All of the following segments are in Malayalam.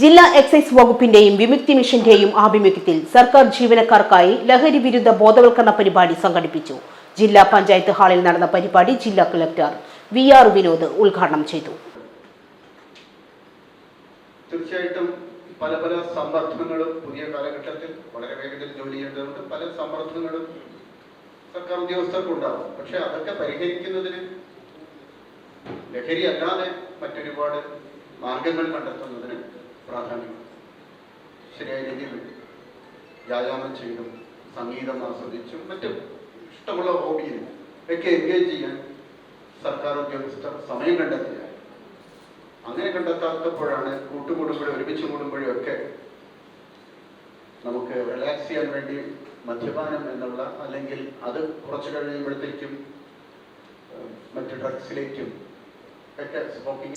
ജില്ലാ എക്സൈസ് വകുപ്പിന്റെയും വിമുക്തി മിഷന്റെയും ആഭിമുഖ്യത്തിൽ സർക്കാർ ജീവനക്കാർക്കായി ലഹരി വിരുദ്ധ ബോധവൽക്കരണ പരിപാടി സംഘടിപ്പിച്ചു. ജില്ലാ പഞ്ചായത്ത് ഹാളിൽ നടന്ന പരിപാടി ജില്ലാ കളക്ടർ വി ആർ വിനോദ് ഉദ്ഘാടനം ചെയ്തു. തീർച്ചയായിട്ടും പല പല സമ്മർദ്ദങ്ങളും പുതിയ കാലഘട്ടത്തിൽ വളരെ വേഗത്തിൽ ജോലി ചെയ്യേണ്ടതുകൊണ്ട് പല സമ്മർദ്ദങ്ങളും സർക്കാർ ഉദ്യോഗസ്ഥർക്കുണ്ടാവും. പക്ഷെ അതൊക്കെ പരിഹരിക്കുന്നതിന് ലഹരി അല്ലാതെ മറ്റൊരുപാട് മാർഗങ്ങൾ കണ്ടെത്തുന്നതിന് പ്രാധാന്യം. ശരിയായ രീതിയിൽ വ്യായാമം ചെയ്തും സംഗീതം ആസ്വദിച്ചും മറ്റും ഇഷ്ടമുള്ള ഹോബിയിൽ ഒക്കെ എൻഗേജ് ചെയ്യാൻ സർക്കാർ ഉദ്യോഗസ്ഥർ സമയം കണ്ടെത്തിയാൽ അങ്ങനെ കണ്ടെത്താത്തപ്പോഴാണ് കൂട്ടുകൂടുമ്പോഴും ഒരുമിച്ച് കൂടുമ്പോഴും ഒക്കെ നമുക്ക് റിലാക്സ് ചെയ്യാൻ വേണ്ടി മദ്യപാനം എന്നുള്ള അല്ലെങ്കിൽ അത് കുറച്ച് കഴിയുമ്പോഴത്തേക്കും മറ്റു ഡ്രഗ്സിലേക്കും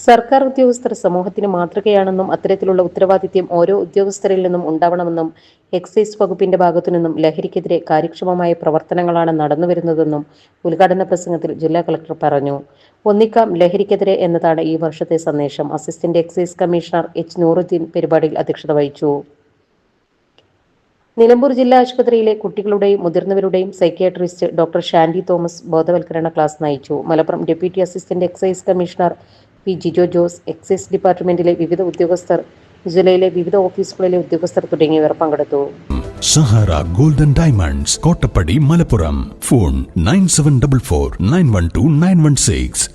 സർക്കാർ ഉദ്യോഗസ്ഥർ സമൂഹത്തിന് മാതൃകയാണെന്നും അത്തരത്തിലുള്ള ഉത്തരവാദിത്യം ഓരോ ഉദ്യോഗസ്ഥരിൽ നിന്നും ഉണ്ടാവണമെന്നും എക്സൈസ് വകുപ്പിന്റെ ഭാഗത്തു നിന്നും ലഹരിക്കെതിരെ കാര്യക്ഷമമായ പ്രവർത്തനങ്ങളാണ് നടന്നുവരുന്നതെന്നും ഉദ്ഘാടന പ്രസംഗത്തിൽ ജില്ലാ കളക്ടർ പറഞ്ഞു. ഒന്നിക്കാം ലഹരിക്കെതിരെ എന്നതാണ് ഈ വർഷത്തെ സന്ദേശം. Assistant excise commissioner H. Nooruddin പരിപാടിയിൽ അധ്യക്ഷത വഹിച്ചു. നിലമ്പൂർ ജില്ലാ ആശുപത്രിയിലെ കുട്ടികളുടെയും മുതിർന്നവരുടെയും സൈക്യാട്രിസ്റ്റ് ഡോക്ടർ ഷാൻഡി തോമസ് ബോധവൽക്കരണ ക്ലാസ് നയിച്ചു. Malappuram deputy assistant excise commissioner P Jijo Jose excise ഡിപ്പാർട്ട്മെന്റിലെ വിവിധ ഉദ്യോഗസ്ഥർ ജില്ലയിലെ വിവിധ ഓഫീസുകളിലെ ഉദ്യോഗസ്ഥർ തുടങ്ങിയവർ പങ്കെടുത്തു. Sahara golden diamonds Kottappadi Malappuram. Phone nine seven double four nine one two nine one six.